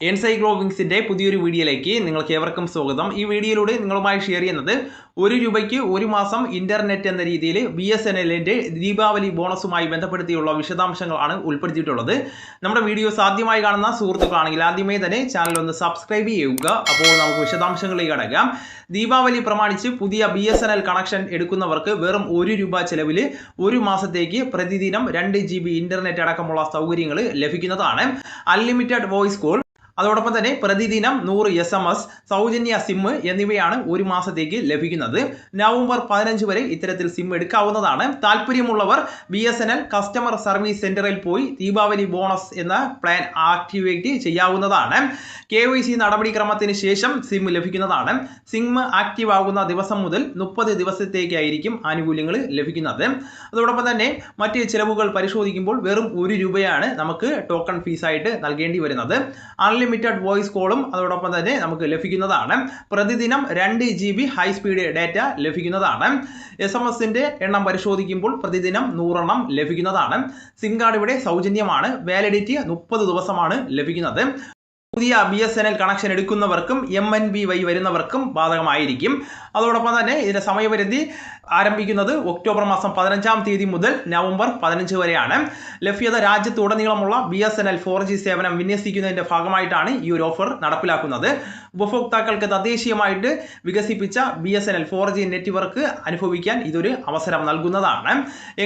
എൻസൈക്ലോവിങ്സിന്റെ പുതിയൊരു വീഡിയോയിലേക്ക് നിങ്ങൾക്ക് ഏവർക്കും സ്വാഗതം. ഈ വീഡിയോയിലൂടെ നിങ്ങളുമായി ഷെയർ ചെയ്യുന്നത് ഒരു രൂപയ്ക്ക് ഒരു മാസം ഇന്റർനെറ്റ് എന്ന രീതിയിൽ ബി എസ് എൻ എല്ലിന്റെ ദീപാവലി ബോണസുമായി ബന്ധപ്പെടുത്തിയുള്ള വിശദാംശങ്ങളാണ് ഉൾപ്പെടുത്തിയിട്ടുള്ളത്. നമ്മുടെ വീഡിയോ ആദ്യമായി കാണുന്ന സുഹൃത്തുക്കളാണെങ്കിൽ ആദ്യമേ തന്നെ ചാനൽ ഒന്ന് സബ്സ്ക്രൈബ് ചെയ്യുക. അപ്പോൾ നമുക്ക് വിശദാംശങ്ങളിലേക്ക് അടക്കാം ദീപാവലി പ്രമാണിച്ച് പുതിയ B S N L connection എടുക്കുന്നവർക്ക് വെറും ഒരു രൂപ ചിലവിൽ ഒരു മാസത്തേക്ക് പ്രതിദിനം രണ്ട് ജി ബി ഇന്റർനെറ്റ് അടക്കമുള്ള സൗകര്യങ്ങൾ ലഭിക്കുന്നതാണ്. അൺലിമിറ്റഡ് വോയിസ് കോൾ അതോടൊപ്പം തന്നെ പ്രതിദിനം നൂറ് എസ് എം എസ് സൗജന്യ സിം എന്നിവയാണ് ഒരു മാസത്തേക്ക് ലഭിക്കുന്നത്. നവംബർ പതിനഞ്ച് വരെ ഇത്തരത്തിൽ സിം എടുക്കാവുന്നതാണ്. താല്പര്യമുള്ളവർ B S N L customer service സെന്ററിൽ പോയി ദീപാവലി ബോണസ് എന്ന പ്ലാൻ ആക്ടിവേറ്റ് ചെയ്യാവുന്നതാണ്. കെ വൈ സി നടപടിക്രമത്തിന് ശേഷം സിം ലഭിക്കുന്നതാണ്. സിം ആക്റ്റീവ് ആകുന്ന ദിവസം മുതൽ മുപ്പത് ദിവസത്തേക്കായിരിക്കും ആനുകൂല്യങ്ങൾ ലഭിക്കുന്നത്. അതോടൊപ്പം തന്നെ മറ്റ് ചിലവുകൾ പരിശോധിക്കുമ്പോൾ വെറും ഒരു രൂപയാണ് നമുക്ക് ടോക്കൺ ഫീസായിട്ട് നൽകേണ്ടി വരുന്നത്. അൺലിമിറ്റഡ് വോയിസ് കോളും അതോടൊപ്പം തന്നെ നമുക്ക് ലഭിക്കുന്നതാണ്. പ്രതിദിനം രണ്ട് G B high speed data ലഭിക്കുന്നതാണ്. എസ് എം എസിന്റെ എണ്ണം പരിശോധിക്കുമ്പോൾ പ്രതിദിനം നൂറെണ്ണം ലഭിക്കുന്നതാണ്. സിം കാർഡ് ഇവിടെ സൗജന്യമാണ്. വാലിഡിറ്റി മുപ്പത് ദിവസമാണ് ലഭിക്കുന്നത്. പുതിയ B S N L connection എടുക്കുന്നവർക്കും M N B Y വരുന്നവർക്കും ബാധകമായിരിക്കും. അതോടൊപ്പം തന്നെ ഇതിന്റെ സമയപരിധി ആരംഭിക്കുന്നത് ഒക്ടോബർ മാസം പതിനഞ്ചാം തീയതി മുതൽ നവംബർ പതിനഞ്ച് വരെയാണ്. ലഭ്യത രാജ്യത്തുടനീളമുള്ള B S N L four G സേവനം വിന്യസിക്കുന്നതിന്റെ ഭാഗമായിട്ടാണ് ഈ ഒരു ഓഫർ നടപ്പിലാക്കുന്നത്. ഉപഭോക്താക്കൾക്ക് തദ്ദേശീയമായിട്ട് വികസിപ്പിച്ച B S N L four G network അനുഭവിക്കാൻ ഇതൊരു അവസരം നൽകുന്നതാണ്.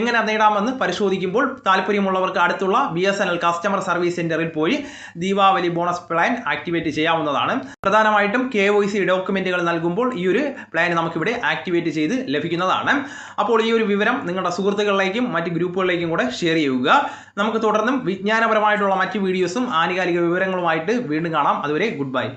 എങ്ങനെ നേടാമെന്ന് പരിശോധിക്കുമ്പോൾ താല്പര്യമുള്ളവർക്ക് അടുത്തുള്ള B S N L customer service സെന്ററിൽ പോയി ദീപാവലി ബോണസ് പ്ലാൻ ആക്ടിവേറ്റ് ചെയ്യാവുന്നതാണ്. പ്രധാനമായിട്ടും കെ ഒ സി ഡോക്യുമെന്റുകൾ നൽകുമ്പോൾ ഈ ഒരു പ്ലാൻ നമുക്കിവിടെ ആക്ടിവേറ്റ് ചെയ്ത് ലഭിക്കുന്നതാണ്. അപ്പോൾ ഈ ഒരു വിവരം നിങ്ങളുടെ സുഹൃത്തുക്കളിലേക്കും മറ്റ് ഗ്രൂപ്പുകളിലേക്കും കൂടെ ഷെയർ ചെയ്യുക. നമുക്ക് തുടർന്നും വിജ്ഞാനപരമായിട്ടുള്ള മറ്റ് വീഡിയോസും ആനുകാലിക വിവരങ്ങളുമായിട്ട് വീണ്ടും കാണാം. അതുവരെ ഗുഡ് ബൈ